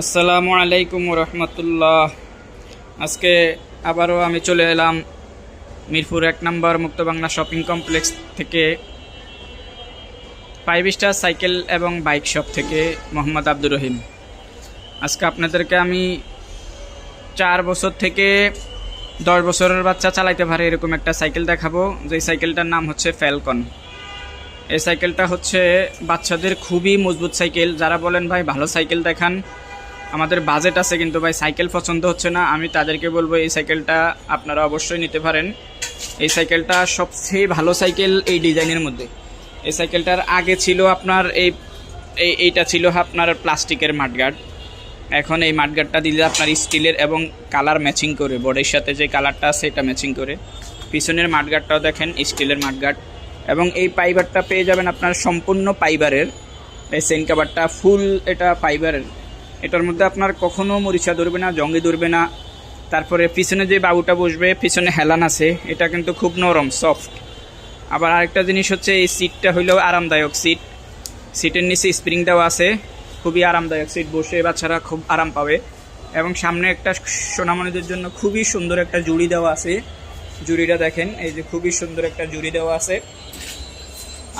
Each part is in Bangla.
আসসালামু আলাইকুম রহমতুল্লাহ আজকে আবারও আমি চলে এলাম মিরপুর এক নম্বর মুক্ত বাংলা শপিং কমপ্লেক্স থেকে ফাইভ স্টার সাইকেল এবং বাইক শপ থেকে মোহাম্মদ আব্দুর রহিম। আজকে আপনাদেরকে আমি চার বছর থেকে দশ বছরের বাচ্চা চালাইতে পারে এরকম একটা সাইকেল দেখাবো। যে সাইকেলটার নাম হচ্ছে ফ্যালকন। এই সাইকেলটা হচ্ছে বাচ্চাদের খুবই মজবুত সাইকেল। যারা বলেন, ভাই, ভালো সাইকেল দেখান। আমাদের বাজেট আছে কিন্তু ভাই সাইকেল পছন্দ হচ্ছে না। আমি তাদেরকে বলব, এই সাইকেলটা আপনারা অবশ্যই নিতে পারেন। এই সাইকেলটা সবচেয়ে ভালো সাইকেল এই ডিজাইনের মধ্যে। এই সাইকেলটার আগে ছিল আপনার এই, এই- এইটা ছিল আপনার প্লাস্টিকের মাঠগার্ড। এখন এই মাঠগার্ডটা দিলে আপনার স্টিলের এবং কালার ম্যাচিং করে। বডির সাথে যে কালারটা আছে, এটা ম্যাচিং করে। পিছনের মাঠগার্ডটাও দেখেন স্টিলের মাঠগার্ড। এবং এই পাইবারটা পেয়ে যাবেন আপনার সম্পূর্ণ পাইবারের এই সেন কাভারটা ফুল এটা ফাইবারের এটার মধ্যে আপনার কখনো মরিচা ধরবে না জঙ্গি ধরবে না। তারপরে পিছনে যে বাবুটা বসবে, পিছনে হেলান আছে, এটা কিন্তু খুব নরম সফট আবার আরেকটা জিনিস হচ্ছে, এই সিটটা হইলেও আরামদায়ক সিট সিটের নিচে স্প্রিং দেওয়া আছে, খুবই আরামদায়ক সিট বসে বাচ্চারা খুব আরাম পাবে। এবং সামনে একটা সোনামণিদের জন্য খুবই সুন্দর একটা জুড়ি দেওয়া আছে। জুড়িটা দেখেন, এই যে খুবই সুন্দর একটা জুড়ি দেওয়া আছে।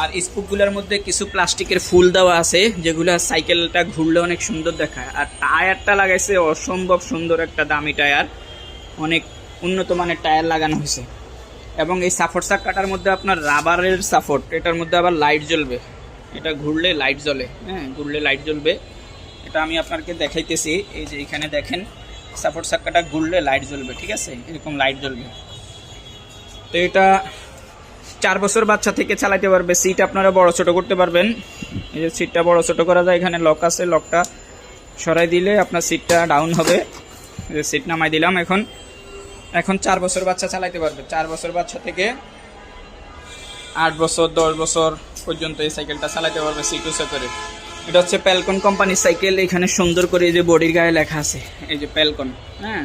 আর স্পুকগুলোর মধ্যে কিছু প্লাস্টিকের ফুল দেওয়া আছে, যেগুলো সাইকেলটা ঘুরলে অনেক সুন্দর দেখায়। আর টায়ারটা লাগাইছে অসম্ভব সুন্দর একটা দামি টায়ার। অনেক উন্নত মানের টায়ার লাগানো হয়েছে। এবং এই সাপোর্ট চাকাটার মধ্যে আপনার রাবারের সাপোর্ট, এটার মধ্যে আবার লাইট জ্বলবে। এটা ঘুরলে লাইট জ্বলে হ্যাঁ ঘুরলে লাইট জ্বলবে। এটা আমি আপনাকে দেখাইতেছি, এই যে এখানে দেখেন, সাপোর্ট চাকাটা ঘুরলে লাইট জ্বলবে, ঠিক আছে? এরকম লাইট জ্বলবে। তো এটা চার বছর বাচ্চা থেকে চালাতে পারবে। সিট আপনারা বড় ছোট করতে পারবেন। এই যে সিটটা বড় ছোট করা যায়, এখানে লক আছে লকটা সরাই দিলে আপনার সিটটা ডাউন হবে। এই যে সিট নামাই দিলাম এখন। এখন চার বছর বাচ্চা চালাতে পারবে। চার বছর বাচ্চা থেকে আট বছর, দশ বছর পর্যন্ত এই সাইকেলটা চালাতে পারবে সিট উঁচা করে। এটা হচ্ছে প্যালকন কোম্পানির সাইকেল এখানে সুন্দর করে এই যে বডির গায়ে লেখা আছে। এই যে প্যালকন হ্যাঁ?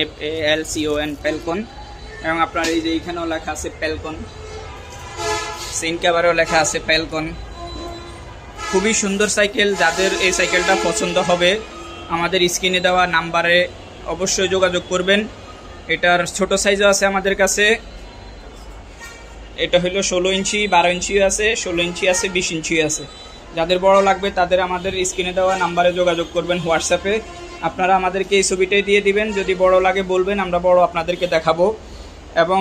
F A L C O N falcon এবং আপনার এই যে এখানেও লেখা আছে প্যালকন সিন ক্যাবারেও লেখা আছে প্যালকন খুবই সুন্দর সাইকেল যাদের এই সাইকেলটা পছন্দ হবে, আমাদের স্ক্রিনে দেওয়া নাম্বারে অবশ্যই যোগাযোগ করবেন। এটার ছোট সাইজও আছে আমাদের কাছে। এটা হলো ষোলো ইঞ্চি, বারো ইঞ্চি আছে, ষোলো ইঞ্চি আছে, বিশ ইঞ্চি আছে। যাদের বড় লাগবে তাদের আমাদের স্ক্রিনে দেওয়া নাম্বারে যোগাযোগ করবেন হোয়াটসঅ্যাপে আপনারা আমাদেরকে এই ছবিটাই দিয়ে দিবেন। যদি বড় লাগে বলবেন, আমরা বড় আপনাদেরকে দেখাবো। এবং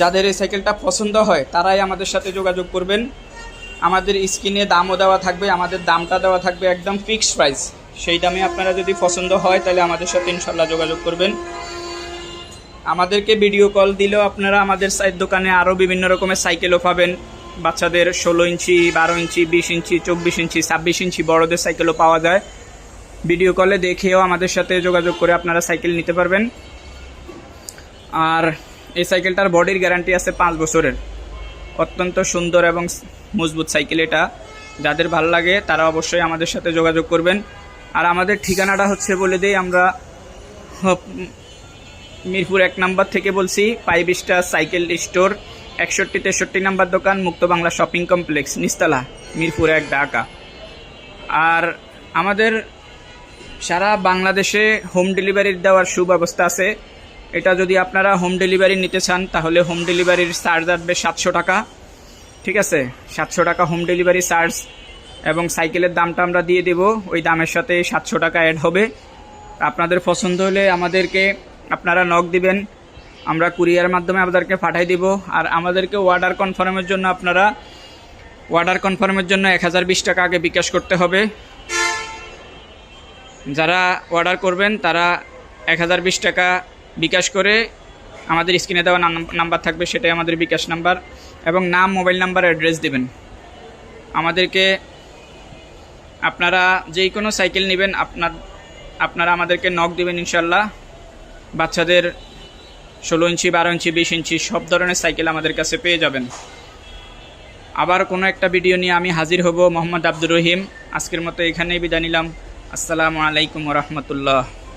যাদের এই সাইকেলটা পছন্দ হয়, তারাই আমাদের সাথে যোগাযোগ করবেন। আমাদের স্ক্রিনে দামও দেওয়া থাকবে, আমাদের দামটা দেওয়া থাকবে একদম ফিক্সড প্রাইস সেই দামে আপনারা যদি পছন্দ হয়, তাহলে আমাদের সাথে ইনশাল্লাহ যোগাযোগ করবেন। আমাদেরকে ভিডিও কল দিলেও আপনারা আমাদের সাইড দোকানে আরও বিভিন্ন রকমের সাইকেলও পাবেন। বাচ্চাদের ষোলো ইঞ্চি, বারো ইঞ্চি, বিশ ইঞ্চি, চব্বিশ ইঞ্চি, ছাব্বিশ ইঞ্চি বড়দের সাইকেলও পাওয়া যায়। ভিডিও কলে দেখেও আমাদের সাথে যোগাযোগ করে আপনারা সাইকেল নিতে পারবেন। আর এই সাইকেলটার বডির গ্যারান্টি আছে পাঁচ বছরের। অত্যন্ত সুন্দর এবং মজবুত সাইকেল এটা। যাদের ভালো লাগে, তারা অবশ্যই আমাদের সাথে যোগাযোগ করবেন। আর আমাদের ঠিকানাটা হচ্ছে বলে দিই আমরা। মিরপুর এক নাম্বার থেকে বলছি ফাইভ স্টার সাইকেল স্টোর, একষট্টি তেষট্টি নাম্বার দোকান, মুক্ত বাংলা শপিং কমপ্লেক্স, নিস্তালা, মিরপুর এক, ঢাকা। আর আমাদের সারা বাংলাদেশে হোম ডেলিভারি দেওয়ার সুব্যবস্থা আছে। এটা যদি আপনারা হোম ডেলিভারি নিতে চান, তাহলে হোম ডেলিভারির চার্জ আসবে সাতশো টাকা। ঠিক আছে? সাতশো টাকা হোম ডেলিভারি চার্জ এবং সাইকেলের দামটা আমরা দিয়ে দেব। ওই দামের সাথে সাতশো টাকা অ্যাড হবে। আপনাদের পছন্দ হলে আমাদেরকে, আপনারা নক দিবেন। আমরা কুরিয়ার মাধ্যমে আপনাদেরকে পাঠাই দিব। আর আমাদেরকে অর্ডার কনফার্মের জন্য আপনারা অর্ডার কনফার্মের জন্য এক হাজার বিশ টাকা আগে বিকাশ করতে হবে। যারা অর্ডার করবেন, তারা এক হাজার বিশ টাকা বিকাশ করে আমাদের স্ক্রিনে দেওয়া নাম- নাম্বার থাকবে, সেটাই আমাদের বিকাশ নাম্বার এবং নাম, মোবাইল নাম্বার, অ্যাড্রেস দেবেন। আমাদেরকে আপনারা যেই কোনো সাইকেল নেবেন, আপনার আপনারা আমাদেরকে নক দেবেন ইনশাল্লাহ। বাচ্চাদের ষোলো ইঞ্চি, বারো ইঞ্চি, বিশ ইঞ্চি, সব ধরনের সাইকেল আমাদের কাছে পেয়ে যাবেন। আবার কোনো একটা ভিডিও নিয়ে আমি হাজির হব মোহাম্মদ আব্দুর রহিম। আজকের মতো এখানেই বিদায় নিলাম। আসসালামু আলাইকুম রহমতুল্লাহ।